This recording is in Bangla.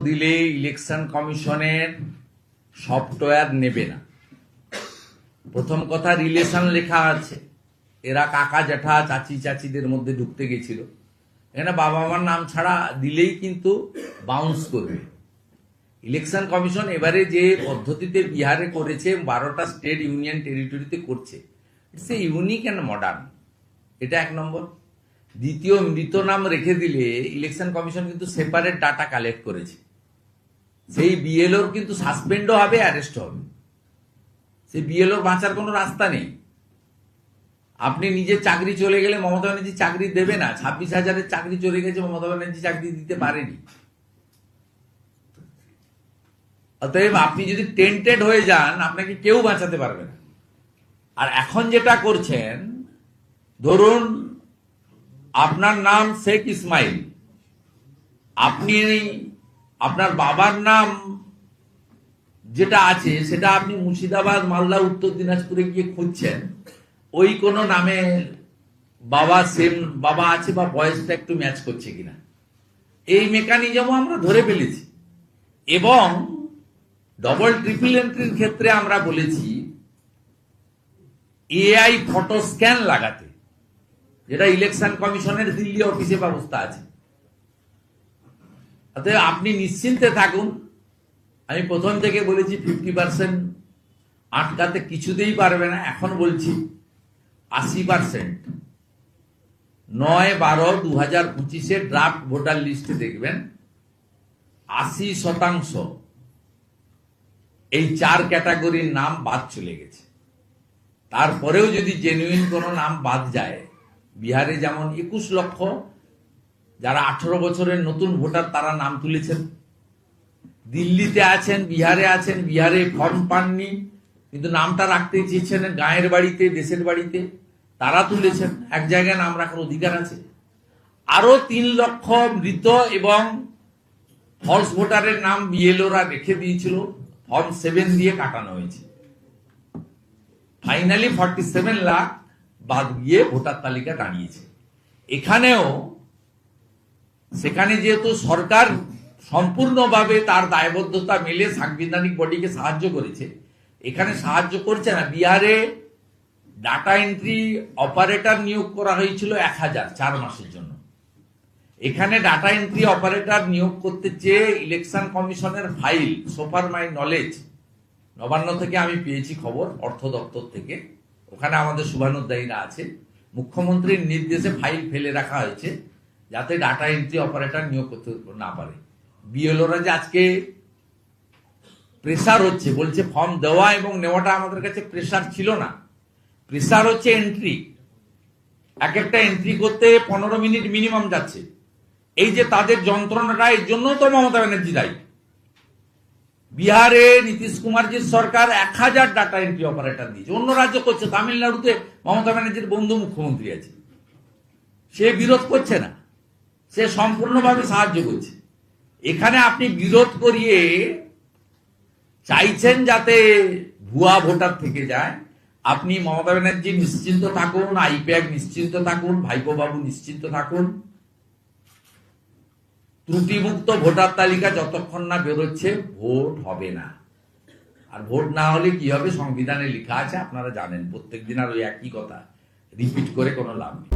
দিলে ইলেকশন কমিশনের সফটওয়্যার নেবে না। প্রথম কথা, রিলেশন লেখা আছে। এরা কাকা জ্যাঠা, চাচি চাচিদের মধ্যে ঢুকতে গেছিল। এখানে বাবা মার নাম ছাড়া দিলেই কিন্তু বাউন্স করবে। ইলেকশন কমিশন এবারে যে পদ্ধতিতে বিহারে করেছে, বারোটা স্টেট ইউনিয়ন টেরিটরিতে করছে it's a unique and modern এটা এক নম্বর। দ্বিতীয়, মৃত নাম রেখে দিলে ইলেকশন কমিশন কিন্তু সেপারেট ডাটা কালেক্ট করেছে। সেই বিএলওর কিন্তু সাসপেন্ডও হবে অ্যারেস্ট হবে। সেই বিএলওর বাঁচার কোনো রাস্তা নেই। আপনি নিজের চাকরি চলে গেলে মমতা ব্যানার্জি চাকরি দেবে না। ছাব্বিশ হাজারের চাকরি চলে গেছে, মমতা ব্যানার্জি চাকরি দিতে পারেনি। অতএব আপনি যদি টেন্টেড হয়ে যান, আপনাকে কেউ বাঁচাতে পারবে না। আর এখন যেটা করছেন, ধরুন আপনার নাম শেখ ইসমাইল। আপনি আপনার বাবার নাম যেটা আছে, সেটা আপনি মুর্শিদাবাদ, মালদা, উত্তর দিনাজপুরে গিয়ে খুঁজছেন, ওই কোনো নামে বাবা সেম বাবা আছে বা বয়সটা একটু ম্যাচ করছে কিনা। এই মেকানিজমও আমরা ধরে ফেলেছি। এবং ডবল ট্রিপল এন্ট্রির ক্ষেত্রে আমরা বলেছি এআই ফটো স্ক্যান লাগাতে, যেটা ইলেকশন কমিশনের দিল্লি অফিসে ব্যবস্থা আছে। অতএব আপনি নিশ্চিন্তে থাকুন। আমি প্রথম থেকে বলেছি ফিফটি পার্সেন্ট আটকাতে কিছুতেই পারবে না। এখন বলছি, আশি পার্সেন্ট নয় বারো দু হাজার পঁচিশে ড্রাফট ভোটার লিস্টে দেখবেন, আশি শতাংশ এই চার ক্যাটাগরির নাম বাদ চলে গেছে। তারপরেও যদি জেনুইন কোনো নাম বাদ যায়, বিহারে যেমন একুশ লক্ষ যারা আঠারো বছরের নতুন ভোটার, তারা নাম তুলেছেন। দিল্লিতে আছেন, বিহারে আছেন, বিহারে ফর্ম পাননি, কিন্তু নামটা রাখতে চেয়েছেন গায়ের বাড়িতে, দেশের বাড়িতে। তারা তুলেছেন, এক জায়গায় নাম রাখার অধিকার আছে। আরও তিন লক্ষ মৃত এবং ফলস ভোটারের নাম বিএলওরা রেখে দিয়েছিল। ফর্ম সেভেন দিয়ে কাটানো হয়েছে। ফাইনালি ফর্টি সেভেন লাখ বাদ গিয়ে ভোটার তালিকা দাঁড়িয়েছে। এখানেও সেখানে যেহেতু সরকার সম্পূর্ণভাবে তার দায়বদ্ধতা মেলে সাংবিধানিক বডিকে সাহায্য করেছে, এখানে সাহায্য করছে না। বিহারে ডাটা এন্ট্রি অপারেটর নিয়োগ করা হয়েছিল এক হাজার চার মাসের জন্য। এখানে ডাটা এন্ট্রি অপারেটর নিয়োগ করতে চেয়ে ইলেকশন কমিশনের ফাইল, সোফার মাই নলেজ, নবান্ন থেকে আমি পেয়েছি খবর, অর্থ দপ্তর থেকে। ওখানে আমাদের শুভানুদ্দায়ীরা আছে। মুখ্যমন্ত্রীর নির্দেশে ফাইল ফেলে রাখা হয়েছে। যাতে ডাটা এন্ট্রি অপারেটর নিয়োগ করতে না পারে। বিএলওরা যে আজকে প্রেসার হচ্ছে, বলছে ফর্ম দেওয়া এবং নেওয়াটা আমাদের কাছে প্রেসার ছিল না। প্রেসার হচ্ছে এন্ট্রি এক একটা এন্ট্রি করতে পনেরো মিনিট মিনিমাম যাচ্ছে। এই যে তাদের যন্ত্রণাটা, এর জন্য তো মমতা ব্যানার্জি দায়ী। বিহারে নীতিশ কুমারজির সরকার এক হাজার ডাটা এন্ট্রি অপারেটর দিয়েছে। অন্য রাজ্য করছে, তামিলনাড়ুতে মমতা ব্যানার্জির বন্ধু মুখ্যমন্ত্রী আছে। সে বিরোধ করছে না। সে সম্পূর্ণভাবে সাহায্য করছে। এখানে আপনি বিরোধ করিয়ে চাইছেন যাতে ভুয়া ভোটার থেকে যায়। আপনি মমতা ব্যানার্জি নিশ্চিন্ত থাকুন, আইপ্যাক নিশ্চিন্ত থাকুন ভাইপো বাবু নিশ্চিন্ত থাকুন। ত্রুটিমুক্ত ভোটার তালিকা যতক্ষণ না বেরোচ্ছে, ভোট হবে না। আর ভোট না হলে কি হবে? সংবিধানে লেখা আছে, আপনারা জানেন প্রত্যেক দিন আর ওই একই কথা, রিপিট করে কোনো লাভ নেই।